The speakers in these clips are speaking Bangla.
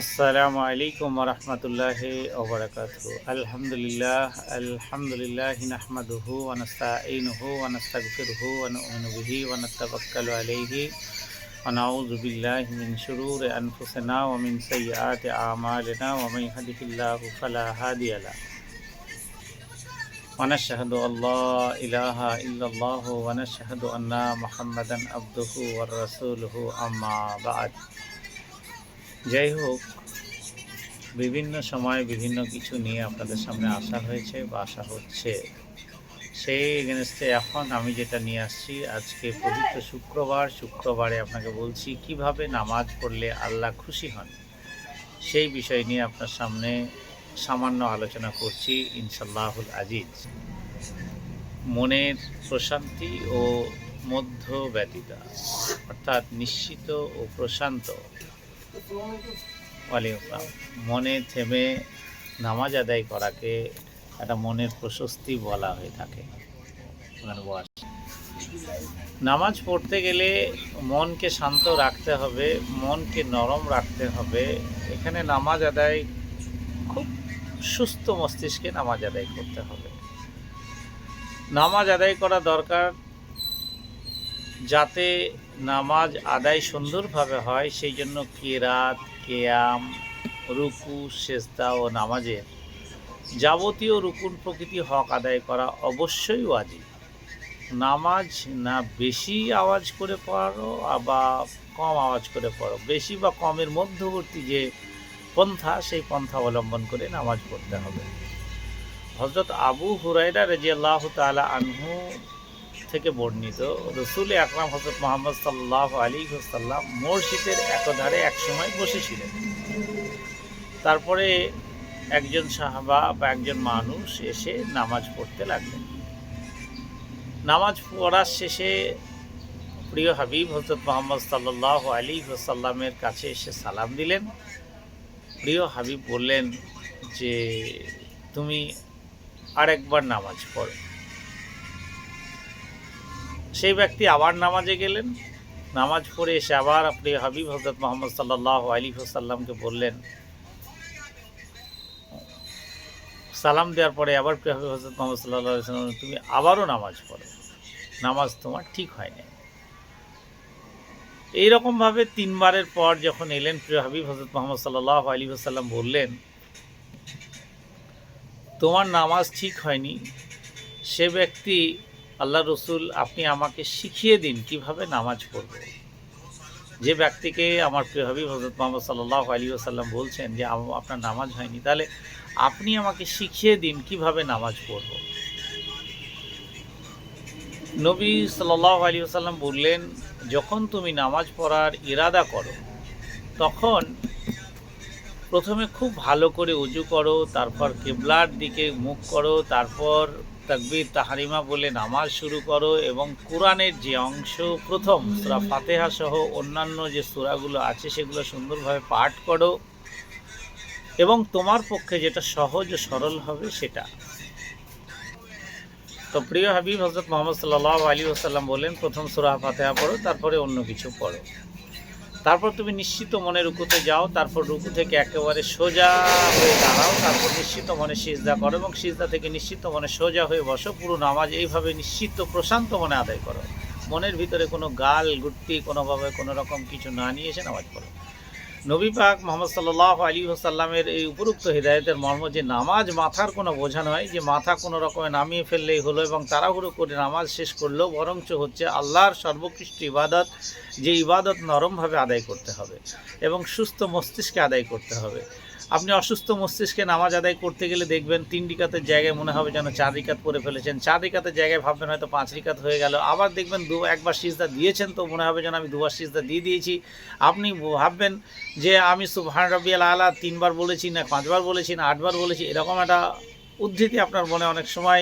আসসালামু আলাইকুম রহমতুল্লাহ ওবরাকাত আলহামদুলিল্লাহ আলহামদুলিল্লাহ নাহমাদুহু ওয়ানাস্তাঈনুহু ওয়ানাস্তাগফিরুহু ওয়ানু'মিনু বিহি ওয়ানাতাওয়াক্কালু আলাইহি ونعوذ بالله من شرور أنفسنا ومن سيئات أعمالنا ومن يهده الله فلا هادي له ونشهد أن لا إله إلا الله ونشهد أن محمدا عبده ورسوله أما بعد যাই হোক, বিভিন্ন সময় বিভিন্ন কিছু নিয়ে আপনাদের সামনে আসা হয়েছে বা আসা হচ্ছে। সেই এগেনস্টে এখন আমি যেটা নিয়ে আসছি, আজকে পবিত্র শুক্রবার। শুক্রবারে আপনাকে বলছি, কীভাবে নামাজ পড়লে আল্লাহ খুশি হন? সেই বিষয় নিয়ে আপনার সামনে সামান্য আলোচনা করছি ইনশাল্লাহুল আজিজ। মনের প্রশান্তি ও মধ্য ব্যতীতা অর্থাৎ নিশ্চিত ও প্রশান্ত মনে থেমে নামাজ আদায় করাকে একটা মনের প্রশস্তি বলা হয়ে থাকে। নামাজ পড়তে গেলে মনকে শান্ত রাখতে হবে, মনকে নরম রাখতে হবে। এখানে নামাজ আদায়, খুব সুস্থ মস্তিষ্কে নামাজ আদায় করতে হবে। নামাজ আদায় করা দরকার যাতে নামাজ আদায় সুন্দরভাবে হয়, সেই জন্য কেরাত, কেয়াম, রুকু, সেজদা ও নামাজের যাবতীয় রুকুন প্রকৃতি হক আদায় করা অবশ্যই ওয়াজিব। নামাজ না বেশি আওয়াজ করে পড়ো বা কম আওয়াজ করে পড়ো বেশি বা কমের মধ্যবর্তী যে পন্থা, সেই পন্থা অবলম্বন করে নামাজ পড়তে হবে। হজরত আবু হুরাইরা রেজিয়াল্লাহ তালা আনহু থেকে বর্ণিত, রসুল আকরাম হজরত মোহাম্মদ সাল্লাহ আলী সাল্লাম মসজিদের একধারে একসময় বসেছিলেন। তারপরে একজন সাহাবা বা একজন মানুষ এসে নামাজ পড়তে লাগলেন। নামাজ পড়ার শেষে প্রিয় হাবিব হজরত মোহাম্মদ সাল্লাহ আলী সাল্লামের কাছে এসে সালাম দিলেন। প্রিয় হাবিব বললেন যে, তুমি আরেকবার নামাজ পড়ো। সেই ব্যক্তি আবার নামাজে গেলেন। নামাজ পড়ে এসে আবার আপনি হাবিব হজরত মোহাম্মদ সাল্লাহ আলী সাল্লামকে বললেন, সালাম দেওয়ার পরে আবার প্রিয় হাবিব হজরত মোহাম্মদ সাল্লাহ সাল্লাম তুমি আবারও নামাজ পড়ো। নামাজ তোমার ঠিক হয়নি। এইরকমভাবে তিনবারের পর যখন এলেন প্রিয় হাবিব হজরত মোহাম্মদ সাল্লাহ আলী সাল্লাম বললেন, তোমার নামাজ ঠিক হয়নি। সে ব্যক্তি আল্লাহ রসুল, আপনি আমাকে শিখিয়ে দিন কীভাবে নামাজ পড়ব। যে ব্যক্তিকে আমার প্রিয় হাবিব হজরত মোহাম্মদ সাল্লাহ আলী আসাল্লাম বলছেন যে আপনার নামাজ হয়নি, তাহলে আপনি আমাকে শিখিয়ে দিন কীভাবে নামাজ পড়ব। নবী সাল্লাহ আলী আসাল্লাম বললেন, যখন তুমি নামাজ পড়ার ইরাদা করো, তখন প্রথমে খুব ভালো করে উজু করো, তারপর কেবলার দিকে মুখ করো, তারপর তাকবীর তাহারিমা বলে নামাজ শুরু করো এবং কোরআনের যে অংশ প্রথম, সুরা ফাতেহা সহ অন্যান্য যে সূরাগুলো আছে সেগুলো সুন্দরভাবে পাঠ করো এবং তোমার পক্ষে যেটা সহজ ও সরল হবে সেটা। তো প্রিয় হাবিব হজরত মোহাম্মদ সাল্লাহ আলী ওসাল্লাম বলেন, প্রথম সুরা ফাতেহা পড়ো, তারপরে অন্য কিছু পড়ো। তারপর তুমি নিশ্চিত মনে রুকুতে যাও, তারপর রুকু থেকে একেবারে সোজা হয়ে দাঁড়াও, তারপর নিশ্চিত মনে সিজদা করো এবং সিজদা থেকে নিশ্চিত মনে সোজা হয়ে বসো, পুরো নামাজ এইভাবে নিশ্চিত, প্রশান্ত মনে আদায় করো। মনের ভিতরে কোনো গাল, গুট্টি কোনোভাবে কোনো রকম কিছু না নিয়ে এসে নামাজ পড়ো। নবী পাক মোহাম্মদ সাল্লাহ আলী সাল্লামের এই উপরুক্ত হৃদায়তের মর্ম যে নামাজ মাথার কোনো বোঝা নয়, যে মাথা কোনো রকমে নামিয়ে ফেললেই হলো এবং তাড়াহুড়ো করে নামাজ শেষ করলেও বরঞ্চ হচ্ছে আল্লাহর সর্বোৎকৃষ্ট ইবাদত, যে ইবাদত নরমভাবে আদায় করতে হবে এবং সুস্থ মস্তিষ্কে আদায় করতে হবে। আপনি অসুস্থ মস্তিষ্কে নামাজ আদায় করতে গেলে দেখবেন তিন রিকাতের জায়গায় মনে হবে যেন চার রিকাত পরে ফেলেছেন। চার রিকাতের জায়গায় ভাববেন হয়তো পাঁচ রিকাত হয়ে গেল। আবার দেখবেন দু, একবার সিজদা দিয়েছেন তো মনে হবে যেন আমি দুবার সিজদা দিয়ে দিয়েছি। আপনি ভাববেন যে আমি সুবহান রবিয়াল আলা তিনবার বলেছি না পাঁচবার বলেছি না আটবার বলেছি, এরকম একটা উদ্ধৃতি আপনার মনে অনেক সময়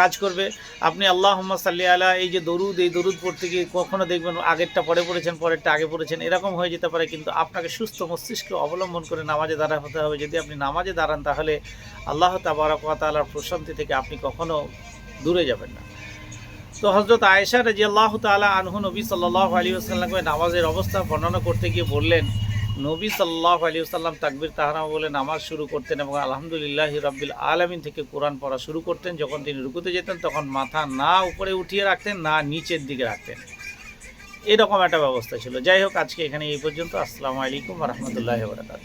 কাজ করবে। আপনি আল্লাহ সাল্লি আলা এই যে দরুদ, এই দরুদ পড়তে গিয়ে কখনো দেখবেন আগেরটা পরে পড়েছেন, পরেরটা আগে পড়েছেন, এরকম হয়ে যেতে পারে। কিন্তু আপনাকে সুস্থ মস্তিষ্ক অবলম্বন করে নামাজে দাঁড়া হতে হবে। যদি আপনি নামাজে দাঁড়ান, তাহলে আল্লাহ তাবারকালার প্রশান্তি থেকে আপনি কখনো দূরে যাবেন না। তো হজরত আয়েশা রাজি আল্লাহ তালা আনহু নবী সাল্লাহ আলী আসসালামকে নামাজের অবস্থা বর্ণনা করতে গিয়ে বললেন নবী সাল্লাহ আলী সাল্লাম তাকবির তাহারা বলে নামাজ শুরু করতেন এবং আলহামদুলিল্লাহ রব্বিল আলমিন থেকে কোরআন পড়া শুরু করতেন। যখন তিনি রুকুতে যেতেন, তখন মাথা না উপরে উঠিয়ে রাখতেন, না নিচের দিকে রাখতেন। এরকম একটা ব্যবস্থা ছিল। যাই হোক, আজকে এখানে এই পর্যন্ত। আসসালামু আলাইকুম রহমতুল্লাহ বরকাত